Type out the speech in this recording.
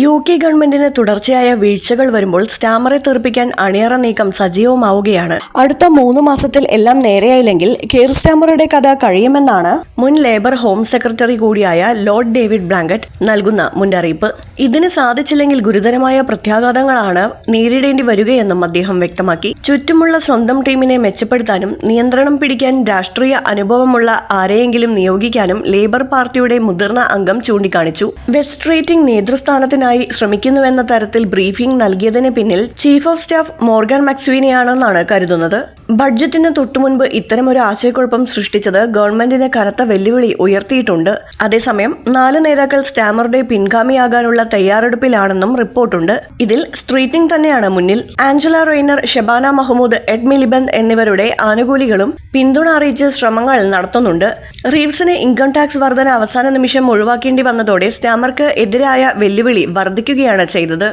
U K ഗവൺമെന്റിന് തുടർച്ചയായ വീഴ്ചകൾ വരുമ്പോൾ സ്റ്റാമറെ തീർപ്പിക്കാൻ അണിയറ നീക്കം സജീവമാവുകയാണ്. അടുത്ത മൂന്ന് മാസത്തിൽ എല്ലാം നേരെയായില്ലെങ്കിൽ കെയർ സ്റ്റാമറുടെ കഥ കഴിയുമെന്നാണ് മുൻ ലേബർ ഹോം സെക്രട്ടറി കൂടിയായ ലോർഡ് ഡേവിഡ് ബ്ലാങ്കറ്റ് നൽകുന്ന മുന്നറിയിപ്പ്. ഇതിന് സാധിച്ചില്ലെങ്കിൽ ഗുരുതരമായ പ്രത്യാഘാതങ്ങളാണ് നേരിടേണ്ടി വരികയെന്നും അദ്ദേഹം വ്യക്തമാക്കി. ചുറ്റുമുള്ള സ്വന്തം ടീമിനെ മെച്ചപ്പെടുത്താനും നിയന്ത്രണം പിടിക്കാൻ രാഷ്ട്രീയ അനുഭവമുള്ള ആരെയെങ്കിലും നിയോഗിക്കാനും ലേബർ പാർട്ടിയുടെ മുതിർന്ന അംഗം ചൂണ്ടിക്കാണിച്ചു. വെസ്റ്റ് റേറ്റിംഗ് നേതൃസ്ഥാനത്തിനായി ശ്രമിക്കുന്നുവെന്ന തരത്തിൽ ബ്രീഫിംഗ് നൽകിയതിന് പിന്നിൽ ചീഫ് ഓഫ് സ്റ്റാഫ് മോർഗൻ മക്സ്വീനെയാണെന്നാണ് കരുതുന്നത്. ബഡ്ജറ്റിന് തൊട്ടുമുൻപ് ഇത്തരമൊരു ആശയക്കുഴപ്പം സൃഷ്ടിച്ചത് ഗവൺമെന്റിന് കനത്ത വെല്ലുവിളി ഉയർത്തിയിട്ടുണ്ട്. അതേസമയം നാല് നേതാക്കൾ സ്റ്റാമറുടെ പിൻഗാമിയാകാനുള്ള തയ്യാറെടുപ്പിലാണെന്നും റിപ്പോർട്ടുണ്ട്. ഇതിൽ സ്ട്രീറ്റിംഗ് തന്നെയാണ് മുന്നിൽ. Angela Rayner Shabana Mahmood Ed Miliband എന്നിവരുടെ ആനുകൂലികളും പിന്തുണ അറിയിച്ച് ശ്രമങ്ങൾ നടത്തുന്നുണ്ട്. റീവ്സിന് ഇൻകം ടാക്സ് വർധന അവസാന നിമിഷം ഒഴിവാക്കേണ്ടി വന്നതോടെ സ്റ്റാമർക്ക് എതിരായ വെല്ലുവിളി വർദ്ധിക്കുകയാണ് ചെയ്തത്.